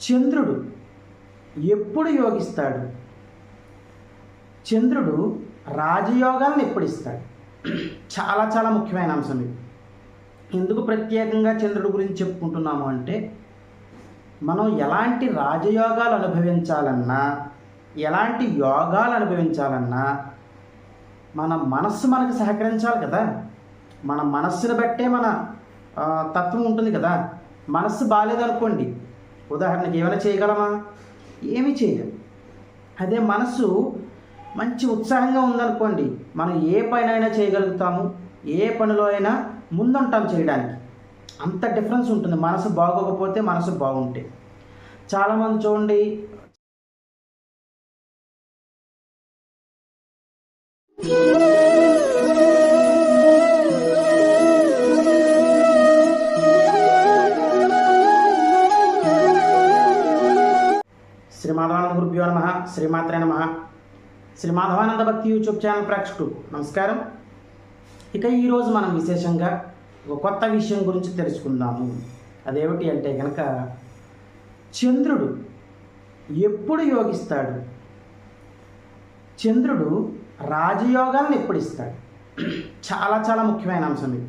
చంద్రుడు ఎప్పుడు యోగిస్తాడు? చంద్రుడు రాజయోగాలను ఎప్పుడు ఇస్తాడు? చాలా చాలా ముఖ్యమైన అంశం ఇది. ఎందుకు ప్రత్యేకంగా చంద్రుడి గురించి చెప్పుకుంటున్నాము అంటే మనం ఎలాంటి రాజయోగాలు అనుభవించాలన్నా ఎలాంటి యోగాలు అనుభవించాలన్నా మన మనస్సు మనకు సహకరించాలి కదా? మన మనస్సును బట్టే మన తత్వం ఉంటుంది కదా? మనస్సు బాగాలేదనుకోండి ఉదాహరణకి ఏమైనా చేయగలమా? ఏమీ చేయలేము అదే మనసు మంచి ఉత్సాహంగా ఉందనుకోండి మనం ఏ పనైనా చేయగలుగుతాము ఏ పనిలో అయినా ముందుంటాం చేయడానికి. అంత డిఫరెన్స్ ఉంటుంది. మనసు బాగోకపోతే మనసు బాగుంటే. చాలామంది చూడండి శ్రీమాత్రే నమ. శ్రీమాధవానంద భక్తి యూట్యూబ్ ఛానల్ ప్రేక్షకుడు నమస్కారం. ఇక ఈరోజు మనం విశేషంగా ఒక కొత్త విషయం గురించి తెలుసుకుందాము. అదేమిటి అంటే కనుక చంద్రుడు ఎప్పుడు యోగిస్తాడు? చంద్రుడు రాజయోగాలను ఎప్పుడు ఇస్తాడు? చాలా చాలా ముఖ్యమైన అంశం ఇది.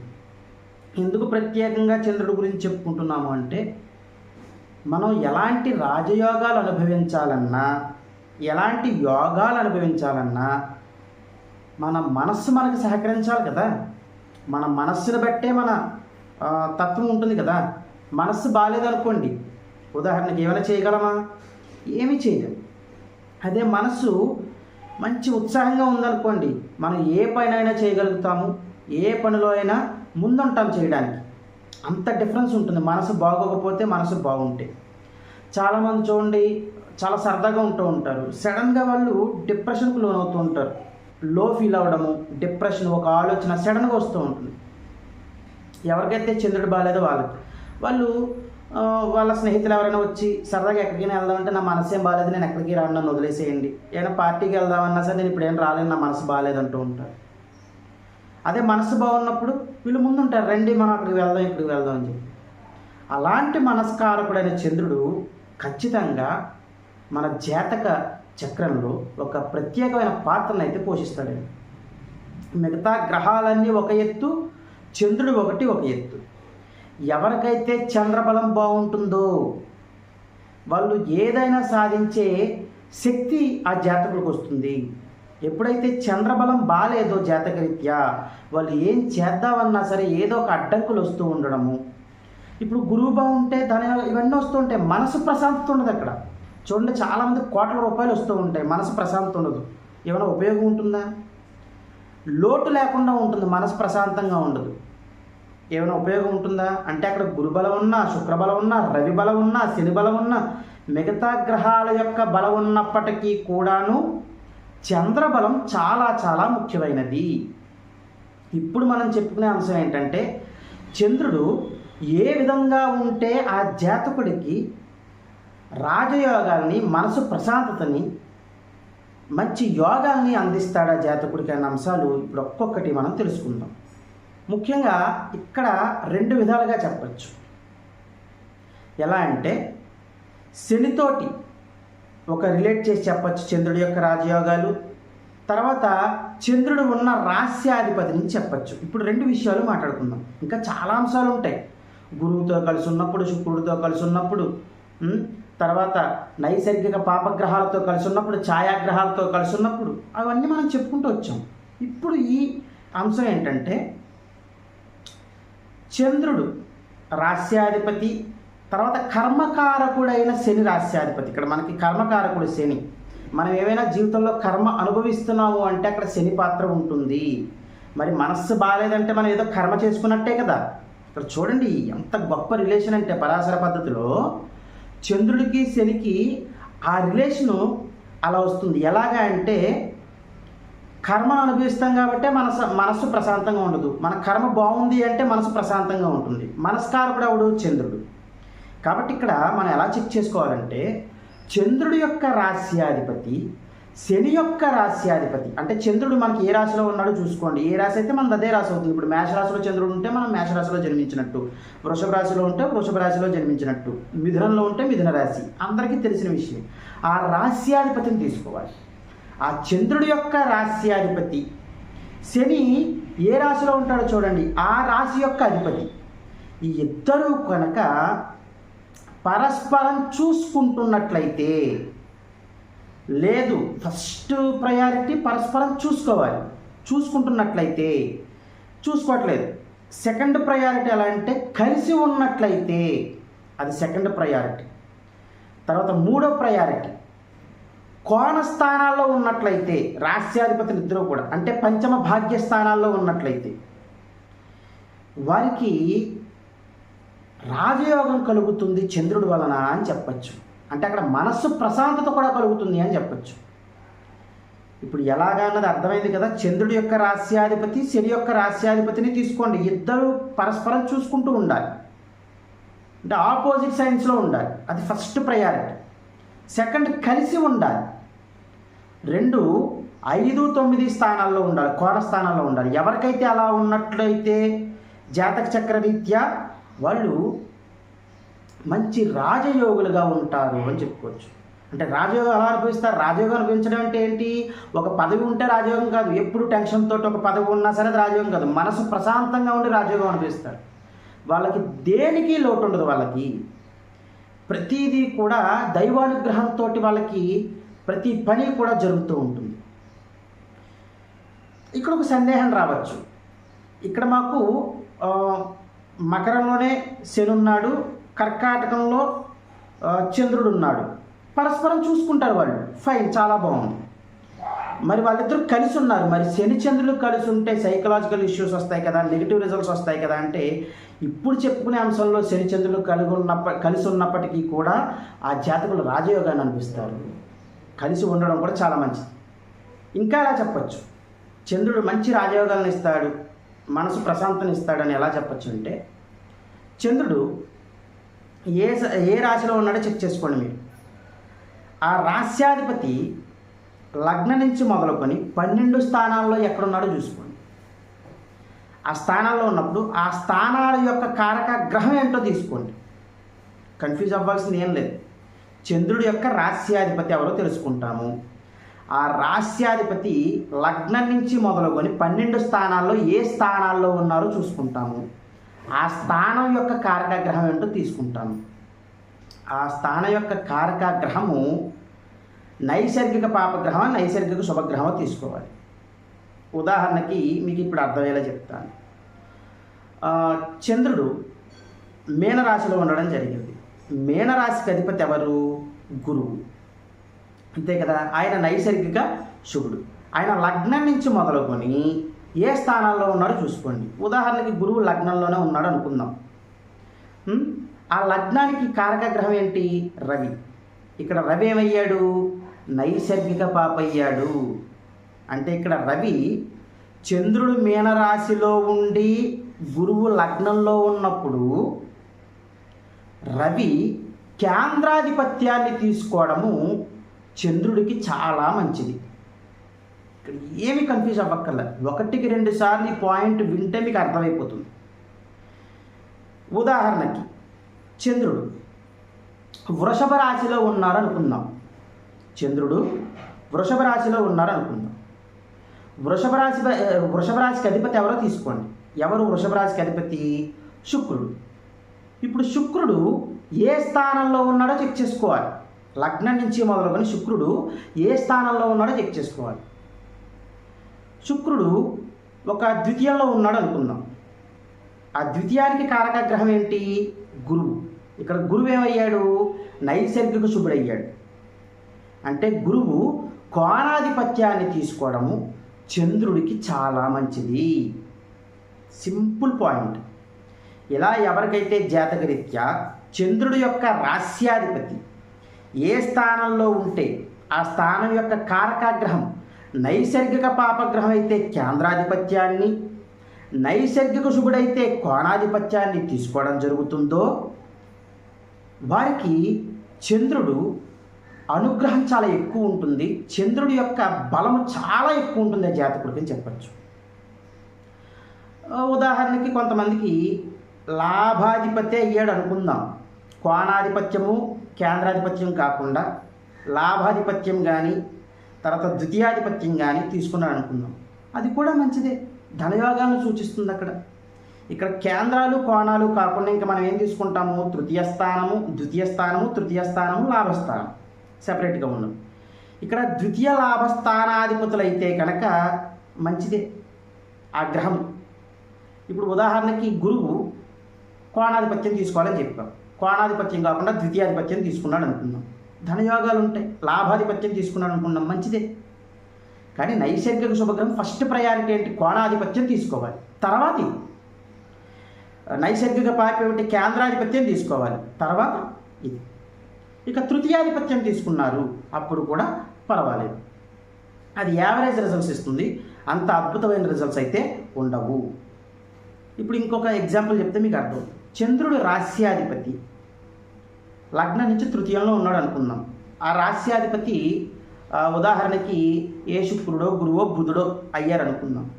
ఎందుకు ప్రత్యేకంగా చంద్రుడి గురించి చెప్పుకుంటున్నాము అంటే మనం ఎలాంటి రాజయోగాలు అనుభవించాలన్నా ఎలాంటి యోగాలు అనుభవించాలన్నా మన మనస్సు మనకు సహకరించాలి కదా. మన మనస్సును బట్టే మన తత్వం ఉంటుంది కదా. మనస్సు బాగాలేదనుకోండి ఉదాహరణకి ఏమైనా చేయగలమా? ఏమీ చేయలేం. అదే మనస్సు మంచి ఉత్సాహంగా ఉందనుకోండి. మనం ఏ పనైనా చేయగలుగుతాము. ఏ పనిలో అయినా ముందుంటాం చేయడానికి. అంత డిఫరెన్స్ ఉంటుంది. మనసు బాగోకపోతే మనసు బాగుంటే. చాలామంది చూడండి చాలా సరదాగా ఉంటూ ఉంటారు. సడన్గా వాళ్ళు డిప్రెషన్కు లోనవుతూ ఉంటారు. లో ఫీల్ అవ్వడము డిప్రెషన్ ఒక ఆలోచన సడన్గా వస్తూ ఉంటుంది. ఎవరికైతే చంద్రుడు బాగాలేదో వాళ్ళకి. వాళ్ళు వాళ్ళ స్నేహితులు ఎవరైనా వచ్చి సరదాగా ఎక్కడికైనా వెళ్దామంటే నా మనసు ఏం బాగాలేదు నేను ఎక్కడికి రాను నన్ను వదిలేసేయండి. ఏదైనా పార్టీకి వెళ్దామన్నా సరే నేను ఇప్పుడు ఏం రాలేను నా మనసు బాగాలేదు అంటూ ఉంటారు. అదే మనసు బాగున్నప్పుడు వీళ్ళు ముందుంటారు రండి మనం అక్కడికి వెళ్దాం ఇక్కడికి వెళ్దాం అని చెప్పి. అలాంటి మనస్కారకుడైన చంద్రుడు ఖచ్చితంగా మన జాతక చక్రంలో ఒక ప్రత్యేకమైన పాత్రను అయితే పోషిస్తాడు మిగతా గ్రహాలన్నీ ఒక ఎత్తు చంద్రుడు ఒకటి ఒక ఎత్తు. ఎవరికైతే చంద్రబలం బాగుంటుందో వాళ్ళు ఏదైనా సాధించే శక్తి ఆ జాతకులకు వస్తుంది. ఎప్పుడైతే చంద్రబలం బాగాలేదో జాతకరీత్యా వాళ్ళు ఏం చేద్దామన్నా సరే ఏదో ఒక అడ్డంకులు వస్తూ ఉండడము. ఇప్పుడు గురువు బాగుంటే దాని ఇవన్నీ వస్తూ ఉంటాయి. మనసు ప్రశాంతత ఉండదు అక్కడ. చూడండి చాలామంది కోట్ల రూపాయలు వస్తూ ఉంటాయి. మనసు ప్రశాంతం ఉండదు. ఏమైనా ఉపయోగం ఉంటుందా? లోటు లేకుండా ఉంటుంది మనసు ప్రశాంతంగా ఉండదు. ఏమైనా ఉపయోగం ఉంటుందా? అంటే అక్కడ గురుబలం ఉన్నా శుక్రబలం ఉన్నా రవి బలం ఉన్నా శని బలం ఉన్నా మిగతా గ్రహాల యొక్క బలం ఉన్నప్పటికీ కూడాను చంద్రబలం చాలా చాలా ముఖ్యమైనది. ఇప్పుడు మనం చెప్పుకునే అంశం ఏంటంటే చంద్రుడు ఏ విధంగా ఉంటే ఆ జాతకుడికి రాజయోగాల్ని మనసు ప్రశాంతతని మంచి యోగాల్ని అందిస్తాడా జాతకుడికి అనే అంశాలు ఇప్పుడు ఒక్కొక్కటి మనం తెలుసుకుందాం. ముఖ్యంగా ఇక్కడ రెండు విధాలుగా చెప్పచ్చు. ఎలా అంటే శనితోటి ఒక రిలేట్ చేసి చెప్పచ్చు చంద్రుడి యొక్క రాజయోగాలు. తర్వాత చంద్రుడు ఉన్న రాస్యాధిపతి నుంచి చెప్పచ్చు. ఇప్పుడు రెండు విషయాలు మాట్లాడుకుందాం. ఇంకా చాలా అంశాలు ఉంటాయి. గురువుతో కలిసి ఉన్నప్పుడు శుక్రుడితో కలిసి ఉన్నప్పుడు తర్వాత నైసర్గిక పాపగ్రహాలతో కలిసి ఉన్నప్పుడు ఛాయాగ్రహాలతో కలిసి ఉన్నప్పుడు అవన్నీ మనం చెప్పుకుంటూ వచ్చాం. ఇప్పుడు ఈ అంశం ఏంటంటే చంద్రుడు రాస్యాధిపతి తర్వాత కర్మకారకుడైన శని రాస్యాధిపతి ఇక్కడ మనకి కర్మకారకుడు శని. మనం ఏమైనా జీవితంలో కర్మ అనుభవిస్తున్నాము అంటే అక్కడ శని పాత్ర ఉంటుంది. మరి మనస్సు బాగాలేదంటే మనం ఏదో కర్మ చేసుకున్నట్టే కదా. ఇక్కడ చూడండి ఎంత గొప్ప రిలేషన్ అంటే పరాశర పద్ధతిలో చంద్రుడికి శనికి ఆ రిలేషను అలా వస్తుంది. ఎలాగా అంటే కర్మను అనుభవిస్తాం కాబట్టి మనసు మనస్సు ప్రశాంతంగా ఉండదు. మన కర్మ బాగుంది అంటే మనసు ప్రశాంతంగా ఉంటుంది. మనస్కారకుడు ఎవడు చంద్రుడు. కాబట్టి ఇక్కడ మనం ఎలా చెక్ చేసుకోవాలంటే చంద్రుడి యొక్క రాస్యాధిపతి శని యొక్క రాశ్యాధిపతి. అంటే చంద్రుడు మనకి ఏ రాశిలో ఉన్నాడో చూసుకోండి. ఏ రాశి అయితే మనది అదే రాశి అవుతుంది. ఇప్పుడు మేష రాశిలో చంద్రుడు ఉంటే మనం మేష రాశిలో జన్మించినట్టు. వృషభ రాశిలో ఉంటే వృషభ రాశిలో జన్మించినట్టు. మిథునంలో ఉంటే మిథున రాశి. అందరికీ తెలిసిన విషయం. ఆ రాశ్యాధిపతిని తీసుకోవాలి. ఆ చంద్రుడి యొక్క రాశ్యాధిపతి. శని ఏ రాశిలో ఉంటాడో చూడండి. ఆ రాశి యొక్క అధిపతి. ఈ ఇద్దరు కనుక పరస్పరం చూసుకుంటున్నట్లయితే లేదు. ఫస్ట్ ప్రయారిటీ పరస్పరం చూసుకోవాలి. చూసుకుంటున్నట్లయితే చూసుకోవట్లేదు. సెకండ్ ప్రయారిటీ ఎలా అంటే కలిసి ఉన్నట్లయితే అది సెకండ్ ప్రయారిటీ తర్వాత మూడో ప్రయారిటీ కోణ స్థానాల్లో ఉన్నట్లయితే రాస్యాధిపతులు ఇద్దరు కూడా అంటే పంచమ భాగ్య స్థానాల్లో ఉన్నట్లయితే వారికి రాజయోగం కలుగుతుంది చంద్రుడి వలన అని చెప్పచ్చు. అంటే అక్కడ మనస్సు ప్రశాంతత కూడా కలుగుతుంది అని చెప్పచ్చు. ఇప్పుడు ఎలాగా అన్నది అర్థమైంది కదా చంద్రుడి యొక్క రాస్యాధిపతి శని యొక్క రాస్యాధిపతిని తీసుకోండి. ఇద్దరు పరస్పరం చూసుకుంటూ ఉండాలి. అంటే ఆపోజిట్ సైన్స్లో ఉండాలి. అది ఫస్ట్ ప్రయారిటీ. సెకండ్ కలిసి ఉండాలి. రెండు ఐదు తొమ్మిది స్థానాల్లో ఉండాలి కోర స్థానాల్లో ఉండాలి. ఎవరికైతే అలా ఉన్నట్లయితే జాతక చక్ర రీత్యా వాళ్ళు మంచి రాజయోగులుగా ఉంటారు అని చెప్పుకోవచ్చు. అంటే రాజయోగం ఎలా అనుభవిస్తారు రాజయోగం అనుభవించడం అంటే ఏంటి? ఒక పదవి ఉంటే రాజయోగం కాదు. ఎప్పుడు టెన్షన్ తోటి ఒక పదవి ఉన్నా సరే అది రాజయోగం కాదు. మనసు ప్రశాంతంగా ఉండి రాజయోగం అనుభవిస్తారు వాళ్ళకి దేనికి లోటు ఉండదు వాళ్ళకి? ప్రతిదీ కూడా దైవానుగ్రహంతో వాళ్ళకి ప్రతి పని కూడా జరుగుతూ ఉంటుంది. ఇక్కడ ఒక సందేహం రావచ్చు. ఇక్కడ మాకు మకరంలోనే శని ఉన్నాడు. కర్కాటకంలో చంద్రుడు ఉన్నాడు పరస్పరం చూసుకుంటారు వాళ్ళు. ఫైన్ చాలా బాగుంది. మరి వాళ్ళిద్దరూ కలిసి ఉన్నారు మరి శని చంద్రులు కలిసి ఉంటే సైకలాజికల్ ఇష్యూస్ వస్తాయి కదా నెగిటివ్ రిజల్ట్స్ వస్తాయి కదా అంటే ఇప్పుడు చెప్పుకునే అంశంలో శని చంద్రులు కలిగి ఉన్నప్ప కలిసి ఉన్నప్పటికీ కూడా ఆ జాతకులు రాజయోగాన్ని అనిపిస్తారు కలిసి ఉండడం కూడా చాలా మంచిది. ఇంకా ఎలా చెప్పచ్చు? చంద్రుడు మంచి రాజయోగాలను ఇస్తాడు మనసు ప్రశాంతని ఇస్తాడని ఎలా చెప్పచ్చు అంటే చంద్రుడు ఏ స- ఏ రాశిలో ఉన్నాడో చెక్ చేసుకోండి మీరు. ఆ రాస్యాధిపతి లగ్నం నుంచి మొదలుకొని పన్నెండు స్థానాల్లో ఎక్కడున్నాడో చూసుకోండి. ఆ స్థానాల్లో ఉన్నప్పుడు ఆ స్థానాల యొక్క కారక గ్రహం ఏంటో తీసుకోండి. కన్ఫ్యూజ్ అవ్వాల్సింది ఏం లేదు. చంద్రుడి యొక్క రాస్యాధిపతి ఎవరో తెలుసుకుంటాము. ఆ రాస్యాధిపతి లగ్నం నుంచి మొదలుకొని పన్నెండు స్థానాల్లో ఏ స్థానాల్లో ఉన్నారో చూసుకుంటాము. ఆ స్థానం యొక్క కారకగ్రహం ఏంటో తీసుకుంటాను. ఆ స్థానం యొక్క కారకగ్రహము నైసర్గిక పాపగ్రహం నైసర్గిక శుభగ్రహం తీసుకోవాలి. ఉదాహరణకి మీకు ఇప్పుడు అర్థమయ్యేలా చెప్తాను. చంద్రుడు మీనరాశిలో ఉండడం జరిగింది. మీనరాశికి అధిపతి ఎవరు? గురువు. అంతే కదా? ఆయన నైసర్గిక శుభుడు. ఆయన లగ్నం నుంచి మొదలుకొని ఏ స్థానంలో ఉన్నాడో చూసుకోండి. ఉదాహరణకి గురువు లగ్నంలోనే ఉన్నాడు అనుకుందాం. ఆ లగ్నానికి కారక గ్రహం ఏంటి? రవి. ఇక్కడ రవి ఏమయ్యాడు? నైసర్గిక పాపయ్యాడు. అంటే ఇక్కడ రవి చంద్రుడు మీనరాశిలో ఉండి గురువు లగ్నంలో ఉన్నప్పుడు రవి కేంద్రాధిపత్యాన్ని తీసుకోవడము చంద్రుడికి చాలా మంచిది. ఇక్కడ ఏమి కన్ఫ్యూజ్ అవ్వక్కర్లేదు ఒకటికి రెండు సార్లు ఈ పాయింట్ వింటే మీకు అర్థమైపోతుంది. ఉదాహరణకి చంద్రుడు వృషభ రాశిలో ఉన్నారు అనుకుందాం చంద్రుడు వృషభ రాశిలో ఉన్నారు అనుకుందాం వృషభ రాశి వృషభ రాశికి అధిపతి ఎవరో తీసుకోండి. ఎవరు వృషభ రాశికి అధిపతి? శుక్రుడు. ఇప్పుడు శుక్రుడు ఏ స్థానంలో ఉన్నాడో చెక్ చేసుకోవాలి. లగ్నం నుంచి మొదలుకొని శుక్రుడు ఏ స్థానంలో ఉన్నాడో చెక్ చేసుకోవాలి. శుక్రుడు ఒక ద్వితీయంలో ఉన్నాడు అనుకుందాం. ఆ ద్వితీయానికి కారక గ్రహం ఏంటి? గురువు. ఇక్కడ గురువు ఏమయ్యాడు? నైసర్గిక శుభుడయ్యాడు. అంటే గురువు కోణాధిపత్యాన్ని తీసుకోవడము చంద్రుడికి చాలా మంచిది. Simple point. ఇలా ఎవరికైతే జాతకరీత్యా చంద్రుడి యొక్క రాస్యాధిపతి ఏ స్థానంలో ఉంటే ఆ స్థానం యొక్క కారకాగ్రహం నైసర్గిక పాపగ్రహం అయితే కేంద్రాధిపత్యాన్ని నైసర్గిక శుభుడైతే కోణాధిపత్యాన్ని తీసుకోవడం జరుగుతుందో వారికి చంద్రుడు అనుగ్రహం చాలా ఎక్కువ ఉంటుంది. చంద్రుడి యొక్క బలము చాలా ఎక్కువ ఉంటుంది ఆ జాతకుడికి అని చెప్పచ్చు ఉదాహరణకి కొంతమందికి లాభాధిపతి అయ్యాడు అనుకుందాం. కోణాధిపత్యము కేంద్రాధిపత్యం కాకుండా లాభాధిపత్యం కానీ తర్వాత ద్వితీయాధిపత్యం కానీ తీసుకున్నాడు అనుకుందాం అది కూడా మంచిదే. ధనయోగాలను సూచిస్తుంది అక్కడ. ఇక్కడ కేంద్రాలు కోణాలు కాకుండా ఇంకా మనం ఏం తీసుకుంటాము? తృతీయ స్థానము ద్వితీయ స్థానము తృతీయ స్థానము లాభస్థానం. సెపరేట్గా ఉన్నాం. ఇక్కడ ద్వితీయ లాభస్థానాధిపతులు అయితే కనుక మంచిదే. ఆ గ్రహం ఇప్పుడు ఉదాహరణకి గురువు కోణాధిపత్యం తీసుకోవాలని చెప్పాం. కోణాధిపత్యం కాకుండా ద్వితీయాధిపత్యం తీసుకున్నాడు అనుకుందాం ధనయోగాలు ఉంటాయి లాభాధిపత్యం తీసుకున్నాను అనుకున్నాం మంచిదే. కానీ నైసర్గిక శుభగ్రహం ఫస్ట్ ప్రయారిటీ ఏంటి? కోణాధిపత్యం తీసుకోవాలి. తర్వాత నైసర్గిక పాప ఏమిటి? కేంద్రాధిపత్యం తీసుకోవాలి. తర్వాత ఇది. ఇక తృతీయాధిపత్యం తీసుకున్నారు. అప్పుడు కూడా పర్వాలేదు. అది యావరేజ్ రిజల్ట్స్ ఇస్తుంది. అంత అద్భుతమైన రిజల్ట్స్ అయితే ఉండవు. ఇప్పుడు ఇంకొక ఎగ్జాంపుల్ చెప్తే మీకు అర్థం. చంద్రుడు రాస్యాధిపతి. లగ్నం నుంచి తృతీయంలో ఉన్నాడు అనుకుందాం. ఆ రాశ్యాధిపతి ఉదాహరణకి ఏ శుక్రుడో గురువో బుధుడో అయ్యారు అనుకుందాం.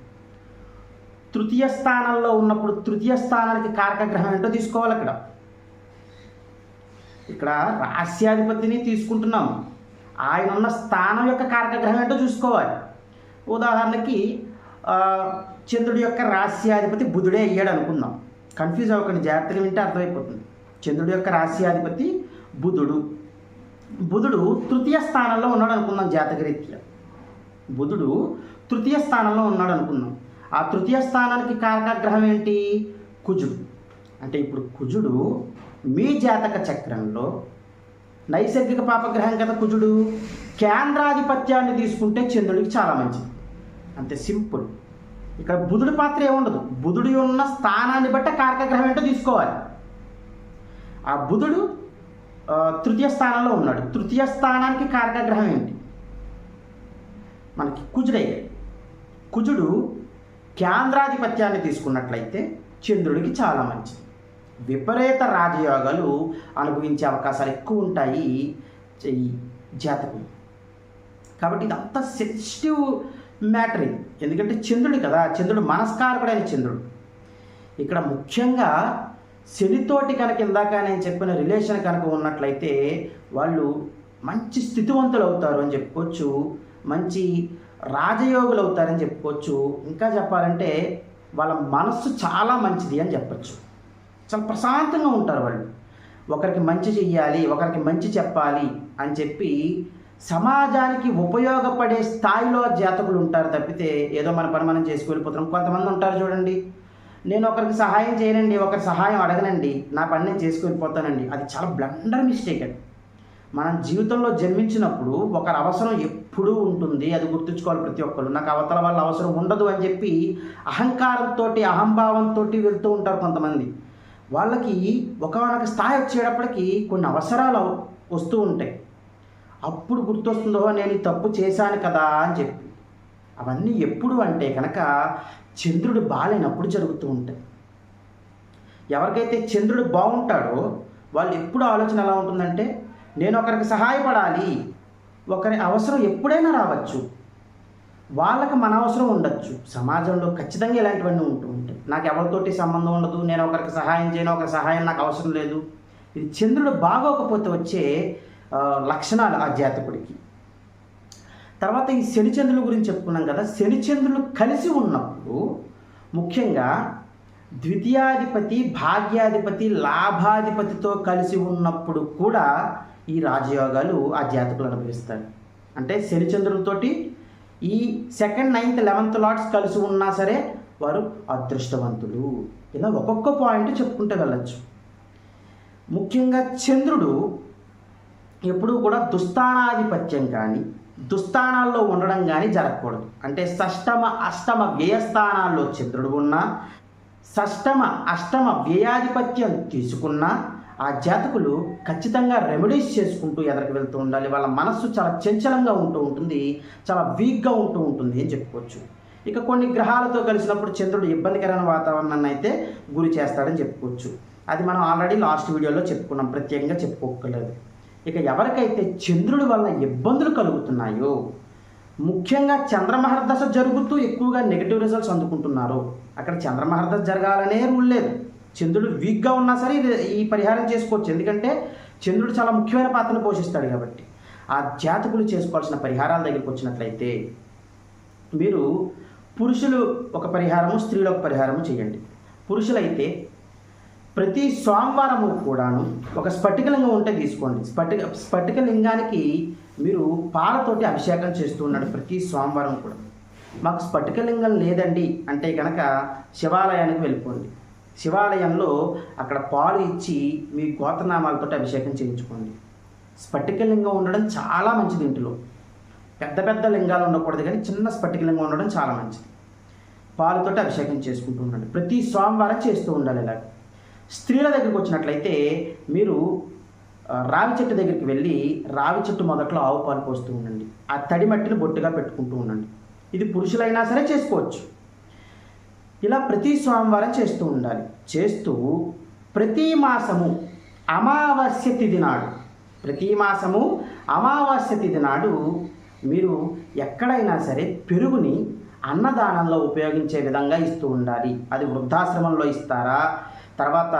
తృతీయ స్థానంలో ఉన్నప్పుడు తృతీయ స్థానానికి కారకగ్రహం ఏంటో తీసుకోవాలి అక్కడ. ఇక్కడ రాశ్యాధిపతిని తీసుకుంటున్నాం. ఆయన ఉన్న స్థానం యొక్క కారకగ్రహం ఏంటో చూసుకోవాలి. ఉదాహరణకి చంద్రుడి యొక్క రాశ్యాధిపతి బుధుడే అయ్యాడు అనుకుందాం. కన్ఫ్యూజ్ అవ్వకండి జాగ్రత్తగా వింటే అర్థమైపోతుంది. చంద్రుడి యొక్క రాశ్యాధిపతి బుధుడు. బుధుడు తృతీయ స్థానంలో ఉన్నాడు అనుకుందాం జాతకరీత్యా బుధుడు తృతీయ స్థానంలో ఉన్నాడు అనుకుందాం. ఆ తృతీయ స్థానానికి కారకగ్రహం ఏంటి? కుజుడు. అంటే ఇప్పుడు కుజుడు మీ జాతక చక్రంలో నైసర్గిక పాపగ్రహం కదా కుజుడు. కేంద్రాధిపత్యాన్ని తీసుకుంటే చంద్రుడికి చాలా మంచిది. అంతే సింపుల్. ఇక్కడ బుధుడి పాత్ర ఏముండదు? బుధుడి ఉన్న స్థానాన్ని బట్టి కారకగ్రహం ఏంటో తీసుకోవాలి. ఆ బుధుడు తృతీయ స్థానంలో ఉన్నాడు. తృతీయ స్థానానికి కారకగ్రహం ఏంటి? మనకి కుజుడయ్య కుజుడు కేంద్రాధిపత్యాన్ని తీసుకున్నట్లయితే చంద్రుడికి చాలా మంచిది. విపరీత రాజయోగాలు అనుభవించే అవకాశాలు ఎక్కువ ఉంటాయి ఈ జాతకం కాబట్టి ఇదంతా సెన్సిటివ్ మ్యాటర్ ఇది. ఎందుకంటే చంద్రుడు కదా. చంద్రుడు మనస్కారకుడైన చంద్రుడు. ఇక్కడ ముఖ్యంగా శనితోటి కనుక ఇందాక నేను చెప్పిన రిలేషన్ కనుక ఉన్నట్లయితే వాళ్ళు మంచి స్థితివంతులు అవుతారు అని చెప్పుకోవచ్చు. మంచి రాజయోగులు అవుతారని చెప్పుకోవచ్చు. ఇంకా చెప్పాలంటే వాళ్ళ మనస్సు చాలా మంచిది అని చెప్పచ్చు. చాలా ప్రశాంతంగా ఉంటారు వాళ్ళు. ఒకరికి మంచి చెయ్యాలి ఒకరికి మంచి చెప్పాలి అని చెప్పి సమాజానికి ఉపయోగపడే స్థాయిలో జాతకులు ఉంటారు తప్పితే ఏదో మన పని మనం చేసుకు వెళ్ళిపోతున్నాం. కొంతమంది ఉంటారు చూడండి. నేను ఒకరికి సహాయం చేయనండి ఒకరి సహాయం అడగనండి. నా పని నేను చేసుకు అది చాలా బ్లండర్ మిస్టేక్ అది మనం జీవితంలో జన్మించినప్పుడు ఒకరి అవసరం ఎప్పుడూ ఉంటుంది అది గుర్తుంచుకోవాలి ప్రతి ఒక్కరు నాకు అవతల వాళ్ళ అవసరం ఉండదు అని చెప్పి అహంకారంతో అహంభావంతో వెళ్తూ ఉంటారు కొంతమంది. వాళ్ళకి ఒకనొక స్థాయి వచ్చేటప్పటికి కొన్ని అవసరాలు వస్తూ ఉంటాయి. అప్పుడు గుర్తొస్తుందో నేను తప్పు చేశాను కదా అని చెప్పి. అవన్నీ ఎప్పుడు అంటే కనుక చంద్రుడు బాగాలేనప్పుడు జరుగుతూ ఉంటాయి. ఎవరికైతే చంద్రుడు బాగుంటాడో వాళ్ళు ఎప్పుడు ఆలోచన ఎలా ఉంటుందంటే నేను ఒకరికి సహాయపడాలి ఒకరి అవసరం ఎప్పుడైనా రావచ్చు వాళ్ళకి మన అవసరం ఉండొచ్చు. సమాజంలో ఖచ్చితంగా ఇలాంటివన్నీ ఉంటూ ఉంటాయి. నాకు ఎవరితోటి సంబంధం ఉండదు నేను ఒకరికి సహాయం చేయను ఒకరి సహాయం నాకు అవసరం లేదు. ఇది చంద్రుడు బాగోకపోతే వచ్చే లక్షణాలు ఆ జాతకుడికి. తర్వాత ఈ శనిచంద్రుల గురించి చెప్పుకున్నాం కదా శనిచంద్రులు కలిసి ఉన్నప్పుడు ముఖ్యంగా ద్వితీయాధిపతి భాగ్యాధిపతి లాభాధిపతితో కలిసి ఉన్నప్పుడు కూడా ఈ రాజయోగాలు ఆ జాతకులు అనుభవిస్తారు. అంటే శనిచంద్రులతోటి ఈ సెకండ్ నైన్త్ లెవెన్త్ లాట్స్ కలిసి ఉన్నా సరే వారు అదృష్టవంతులు. ఇలా ఒక్కొక్క పాయింట్ చెప్పుకుంటూ వెళ్ళచ్చు. ముఖ్యంగా చంద్రుడు ఎప్పుడూ కూడా దుస్థానాధిపత్యం కానీ దుస్థానాల్లో ఉండడం కానీ జరగకూడదు. అంటే షష్టమ అష్టమ వ్యయస్థానాల్లో చంద్రుడు ఉన్నా షష్టమ అష్టమ వ్యయాధిపత్యం తీసుకున్నా ఆ జాతకులు ఖచ్చితంగా రెమెడీస్ చేసుకుంటూ ఎదరికి వెళ్తూ ఉండాలి. వాళ్ళ మనస్సు చాలా చంచలంగా ఉంటూ ఉంటుంది చాలా వీక్గా ఉంటూ ఉంటుంది అని చెప్పుకోవచ్చు. ఇక కొన్ని గ్రహాలతో కలిసినప్పుడు చంద్రుడు ఇబ్బందికరమైన వాతావరణాన్ని అయితే గురి చేస్తాడని చెప్పుకోవచ్చు. అది మనం ఆల్రెడీ లాస్ట్ వీడియోలో చెప్పుకున్నాం ప్రత్యేకంగా చెప్పుకోలేదు ఇక ఎవరికైతే చంద్రుడి వలన ఇబ్బందులు కలుగుతున్నాయో ముఖ్యంగా చంద్రమహర్దశ జరుగుతూ ఎక్కువగా నెగిటివ్ రిజల్ట్స్ అందుకుంటున్నారు. అక్కడ చంద్రమహర్దశ జరగాలనే రూల్ లేదు. చంద్రుడు వీక్గా ఉన్నా సరే ఈ పరిహారం చేసుకోవచ్చు. ఎందుకంటే చంద్రుడు చాలా ముఖ్యమైన పాత్రను పోషిస్తాడు కాబట్టి. ఆ జాతకులు చేసుకోవాల్సిన పరిహారాల దగ్గరికి వచ్చినట్లయితే మీరు పురుషులు ఒక పరిహారము స్త్రీలు ఒక పరిహారము చేయండి. పురుషులైతే ప్రతి సోమవారము కూడాను ఒక స్ఫటికలింగం ఉంటే తీసుకోండి. స్ఫటిక స్ఫటికలింగానికి మీరు పాలతోటి అభిషేకం చేస్తూ ఉన్నాడు ప్రతి సోమవారం కూడా. మాకు స్ఫటికలింగం లేదండి అంటే కనుక శివాలయానికి వెళ్ళిపోండి. శివాలయంలో అక్కడ పాలు ఇచ్చి మీ గోతనామాలతో అభిషేకం చేయించుకోండి. స్ఫటికలింగం ఉండడం చాలా మంచిది ఇంటిలో. పెద్ద పెద్ద లింగాలు ఉండకూడదు కానీ చిన్న స్ఫటికలింగం ఉండడం చాలా మంచిది. పాలతోటి అభిషేకం చేసుకుంటూ ఉండండి. ప్రతి సోమవారం చేస్తూ ఉండాలి ఇలాగ. స్త్రీల దగ్గరికి వచ్చినట్లయితే మీరు రావి చెట్టు దగ్గరికి వెళ్ళి రావి చెట్టు మొదట్లో ఆవు పాలు పోస్తూ ఉండండి. ఆ తడి మట్టిని బొట్టుగా పెట్టుకుంటూ ఉండండి. ఇది పురుషులైనా సరే చేసుకోవచ్చు. ఇలా ప్రతి సోమవారం చేస్తూ ఉండాలి. చేస్తూ ప్రతి మాసము అమావాస్య తిథి నాడు ప్రతి మాసము అమావాస్య తిథి నాడు మీరు ఎక్కడైనా సరే పెరుగుని అన్నదానంలో ఉపయోగించే విధంగా ఇస్తూ ఉండాలి. అది వృద్ధాశ్రమంలో ఇస్తారా? తర్వాత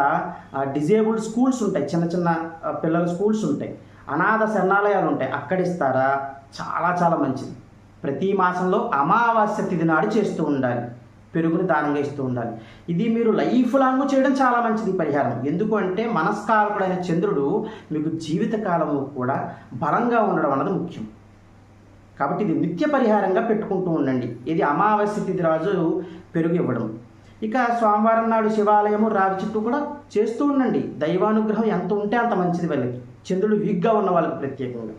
డిజేబుల్డ్ స్కూల్స్ ఉంటాయి. చిన్న చిన్న పిల్లల స్కూల్స్ ఉంటాయి. అనాథ శరణాలయాలు ఉంటాయి. అక్కడ ఇస్తారా? చాలా చాలా మంచిది. ప్రతి మాసంలో అమావాస్య తిథి నాడు చేస్తూ ఉండాలి. పెరుగుని దానంగా ఇస్తూ ఉండాలి. ఇది మీరు లైఫ్ లాంగ్ చేయడం చాలా మంచిది పరిహారం. ఎందుకంటే మనస్కారకుడైన చంద్రుడు మీకు జీవితకాలము కూడా బలంగా ఉండడం అన్నది ముఖ్యం. కాబట్టి ఇది నిత్య పరిహారంగా పెట్టుకుంటూ ఉండండి. ఇది అమావాస్య తిథి రాజు పెరుగు ఇవ్వడం. ఇక సోమవారం నాడు శివాలయము రావి చుట్టూ కూడా చేస్తూ ఉండండి. దైవానుగ్రహం ఎంత ఉంటే అంత మంచిది వాళ్ళకి చంద్రుడు వీక్గా ఉన్న వాళ్ళకి ప్రత్యేకంగా.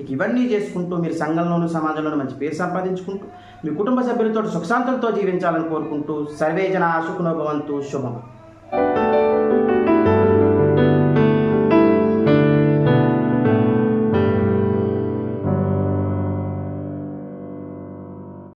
ఇక ఇవన్నీ చేసుకుంటూ మీరు సంఘంలోనూ సమాజంలోనూ మంచి పేరు సంపాదించుకుంటూ మీ కుటుంబ సభ్యులతో సుఖశాంతులతో జీవించాలని కోరుకుంటూ సర్వేజన ఆశుకునోభవంతు శుభం.